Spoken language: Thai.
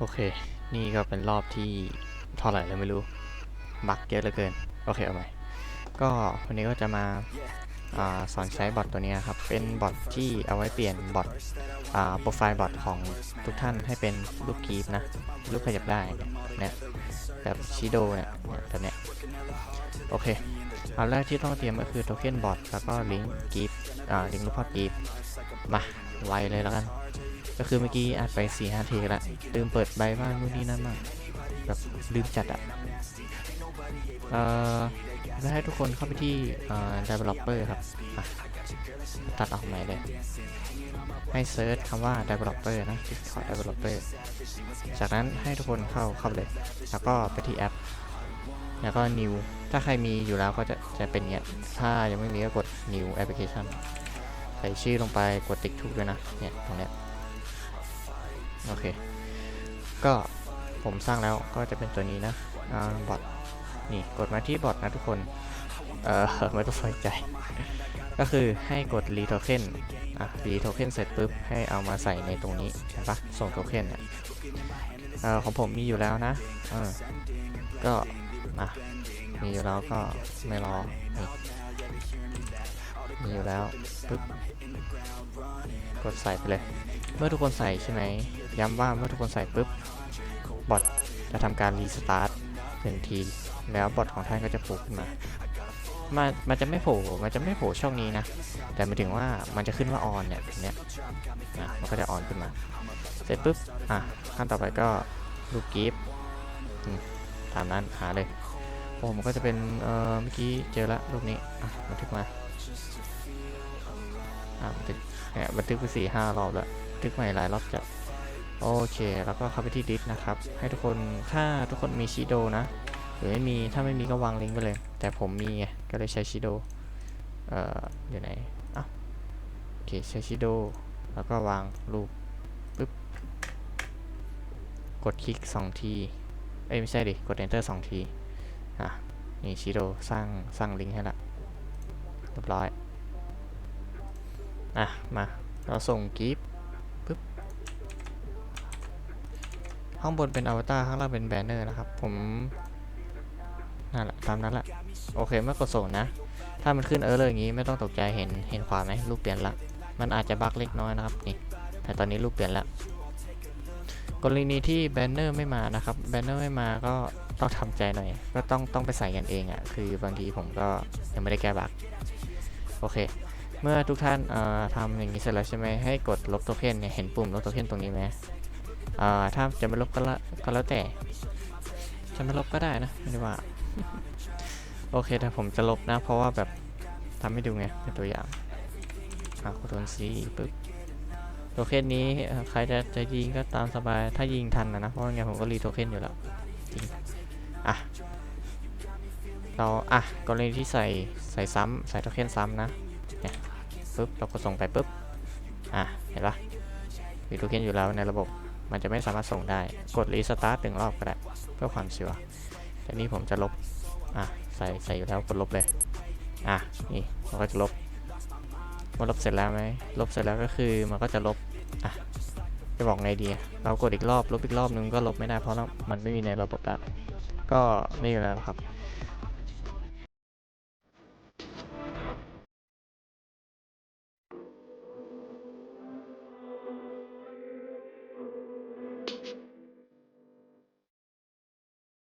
โอเค นี่ก็เป็นรอบที่เท่าไหร่แล้วไม่รู้ บักเยอะเหลือเกิน โอเคเอาใหม่ก็วันนี้ก็จะมาอสอนใช้บอทตัวนี้ครับ เป็นบอทที่เอาไว้เปลี่ยนบอทโปรไฟล์บอทของทุกท่านให้เป็นรูปกรีฟนะรูปขยับได้เนี่ยแบบชิโดเนี่ยแบบเนี้ยโอเคอันแรกที่ต้องเตรียมก็คือโทเค็นบอทแล้วก็ลิงก์กีฟลิงก์รูปภาพกีฟมาไวเลยแล้วกัน ก็คือเมื่อกี้อัดไป4ี่ห้าเทีแล้วลืมเปิดใบบ้างนู่นนี่นั่นบ้างแบบลืมจัดอะเอ่อให้ทุกคนเข้าไปที่เอ่า developer ครับตัดออกใหม่เลย ให้เซิร์ชคำว่า developer นะ Discord developer จากนั้นให้ทุกคนเข้าเข้าไปเลย แล้วก็ไปที่แอป แล้วก็ new ถ้าใครมีอยู่แล้วก็จะจะเป็นเงี้ย ถ้ายังไม่มีก็กด new application ใส่ชื่อลงไปกดติ๊กถูกด้วยนะ เนี่ย ตรงเนี้ย โอเค ก็ผมสร้างแล้วก็จะเป็นตัวนี้นะบอทนี่กดมาที่บอทนะทุกคน เอ่อไม่ต้องใส่ใจ ก็คือให้กดรีโทเค็นอะรีโทเค็นเสร็จปุ๊บให้เอามาใส่ในตรงนี้เห็นปะส่งโทเค็นเนี่ยเอ่อของผมมีอยู่แล้วนะเออก็อะมีอยู่แล้วก็ไม่รอนี่ มีอยู่แล้วปุ๊บกดใส่ไปเลย เมื่อทุกคนใส่ใช่ไหมย้ำว่าเมื่อทุกคนใส่ปุ๊บบอทจะทำการรีสตาร์ทหนึ่งที แล้วบอทของท่านก็จะโผล่ขึ้นมามันมันจะไม่โผล่ มันจะไม่โผล่ช่องนี้นะ แต่หมายถึงว่ามันจะขึ้นว่าออนเนี่ยเนี้ยอะมันก็จะออนขึ้นมา เสร็จปุ๊บ อะ ขั้นต่อไปก็รูปกิฟต์ตามนั้นหาเลย โอ้ผมก็จะเป็น เอ่อ เมื่อกี้เจอละรูปนี้ อะบันทึกมา อะบันทึกเนี่ยบันทึกไปสี่ห้ารอบแล้วบันทึกใหม่หลายรอบจัดโอเค แล้วก็เข้าไปที่ดิสนะครับ ให้ทุกคนถ้าทุกคนมีชิโดนะหรือไม่มีถ้าไม่มีก็วางลิงก์ไปเลย แต่ผมมีไงก็เลยใช้ชิโดเอ่ออยู่ไหนอะโอเคใช้ชิโดแล้วก็วางรูปปึ๊บกดคลิก 2 ที เอ้ยไม่ใช่ดิ กด enter 2 ที อะ นี่ชิโดสร้างสร้างลิงก์ให้ละ เรียบร้อย อะ มา เราส่งกิฟปึ๊บ ข้างบนเป็นอวตารข้างล่างเป็นแบนเนอร์นะครับ ผมนั่นแหละตามนั้นแหละ โอเคเมื่อกดส่งนะ ถ้ามันขึ้นเออเลยอย่างนี้ไม่ต้องตกใจเห็นเห็นขวาไหมรูปเปลี่ยนละ มันอาจจะบั๊กเล็กน้อยนะครับนี่ แต่ตอนนี้รูปเปลี่ยนล้วกรณีที่แบนเนอร์ไม่มานะครับแบนเนอร์ไม่มาก็ต้องทำใจหน่อย ก็ต้องต้องไปใส่กันเองอะ่ะคือบางทีผมก็ยังไม่ได้แก้บั๊ก โอเค เมื่อทุกท่านทำอย่างนี้เสร็จแล้วใช่ไหมให้กดลบโทเค็นเนี่ยเห็นปุ่มลบโทเค็นตรงนี้ไหมถ้าจะไม่ลบก็ละก็แล้วแต่จะไม่ลบก็ได้นะไม่ได้ว่า โอเคแต่ผมจะลบนะ เพราะว่าแบบทำให้ดูไงเป็นตัวอย่างอะกดโทนสีปึ๊บโทเค็นนี้ใครจะจะยิงก็ตามสบายถ้ายิงทันนะนะเพราะว่าไงผมก็รีโทเค็นอยู่แล้วจริงอะ เราอะกรณีที่ใส่ใส่ซ้ำใส่โทเค็นซ้ำนะเนี่ยปึ๊บเราก็ส่งไปปึ๊บอะเห็นปะมีโทเค็นอยู่แล้วในระบบมันจะไม่สามารถส่งได้กดรีสตาร์ทหนึ่งรอบก็ได้เพื่อความชัวร์แต่นี่ผมจะลบอะใส่ใส่อยู่แล้วกดลบเลยอะนี่มันก็จะลบเมื่อลบเสร็จแล้วไหมลบเสร็จแล้วก็คือมันก็จะลบอะจะบอกไงดีเรากดอีกรอบลบอีกรอบนึงก็ลบไม่ได้เพราะมันไม่มีในระบบแล้วก็นี่แหละครับ